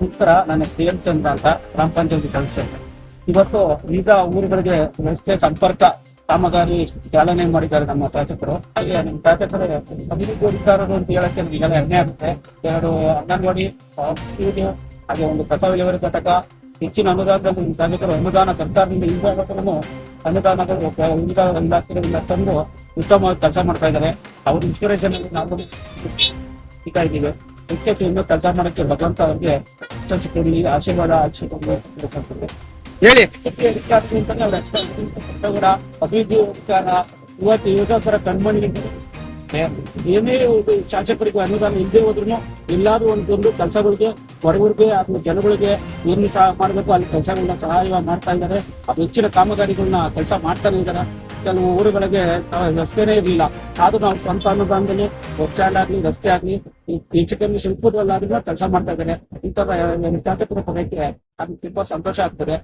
ನಮಸ್ಕಾರ ನನ್ನ ಸ್ನೇಹಿತ ಚಂದ್ರ ಅಂತ ಗ್ರಾಮ ಪಂಚಾಯತ್ ಕಲಿಸಿದೆ ಇವತ್ತು ಈಗ ಊರುಗಳಿಗೆ ರಸ್ತೆ ಸಂಪರ್ಕ ಕಾಮಗಾರಿ ಚಾಲನೆ ಮಾಡಿದ್ದಾರೆ ನಮ್ಮ ಶಾಸಕರು. ಹಾಗೆ ನಮ್ಮ ಶಾಸಕರು ಅಭಿವೃದ್ಧಿ ಅಧಿಕಾರರು ಅಂತ ಹೇಳಕ್ಕೆ ನಮಗೆಲ್ಲ ಹೆಮ್ಮೆ ಆಗುತ್ತೆ. ಎರಡು ಅಂಗನವಾಡಿ ಹಾಗೆ ಒಂದು ಕಸ ವಿಲೇವಾರಿ ಘಟಕ, ಹೆಚ್ಚಿನ ಅನುದಾನ ಶಾಸಕರು ಅನುದಾನ ಸರ್ಕಾರದಿಂದ ಈಗಾಗಲೂ ಅನುದಾನಗಳು ಇಲಾಖೆಗಳಿಂದ ತಂದು ಉತ್ತಮವಾಗಿ ಕೆಲಸ ಮಾಡ್ತಾ ಇದ್ದಾರೆ. ಅವ್ರ ಇನ್ಸ್ಪಿರೇಷನ್ ನಾವು ಇದ್ದೀವಿ. ಹೆಚ್ಚೆಚ್ಚು ಇನ್ನೂ ಕೆಲಸ ಮಾಡಕ್ಕೆ ಭಗವಂತ ಅವ್ರಿಗೆ ಯಶಸ್ಸು ಕೊಡಿ ಆಶೀರ್ವಾದ ಆಶೀರ್ವಾದ ಹೇಳಿ. ಅಭಿವೃದ್ಧಿ ಅಧಿಕಾರಿ ಅಂತಾನೆ ಅವ್ರ ಹೆಸರು ಅವರ ಅಭಿವೃದ್ಧಿ ಉಪಕಾರ ಇವತ್ತು ಯುವಕರ ಕಣ್ಮಣಿ ಏನೇ ಒಂದು ಶಾಸಕರಿಗೆ ಅನುದಾನ ಇಲ್ಲದೆ ಹೋದ್ರು ಎಲ್ಲಾದ್ರೂ ಒಂದೊಂದು ಕೆಲಸಗಳಿಗೆ ಹೊರಗುರಿಗೆ ಅಥವಾ ಜನಗಳಿಗೆ ಏನು ಸಹ ಮಾಡಬೇಕು ಅಲ್ಲಿ ಕೆಲಸಗಳನ್ನ ಸಹಾಯ ಮಾಡ್ತಾ ಇದ್ದಾರೆ. ಅದು ಹೆಚ್ಚಿನ ಕಾಮಗಾರಿಗಳನ್ನ ಕೆಲಸ ಮಾಡ್ತಾನೆ ಇದ್ದಾರೆ. ಕೆಲವು ಊರುಗಳಿಗೆ ರಸ್ತೆನೇ ಇರಲಿಲ್ಲ. ಆದ್ರೂ ನಾವು ಸ್ವಂತ ಅನುದಾನದಲ್ಲಿ ಬಸ್ ಸ್ಟ್ಯಾಂಡ್ ಆಗ್ಲಿ, ರಸ್ತೆ ಆಗ್ಲಿ ಹೆಚ್ಚು ಕಮ್ಮಿ ಶಿಲ್ಪದಲ್ಲಾದ್ರೂ ಕೆಲಸ ಮಾಡ್ತಾ ಇದ್ದಾರೆ ಇಂಥ ಶಾಸಕರ ಪದಕ್ಕೆ ಅದು ತುಂಬಾ ಸಂತೋಷ ಆಗ್ತದೆ.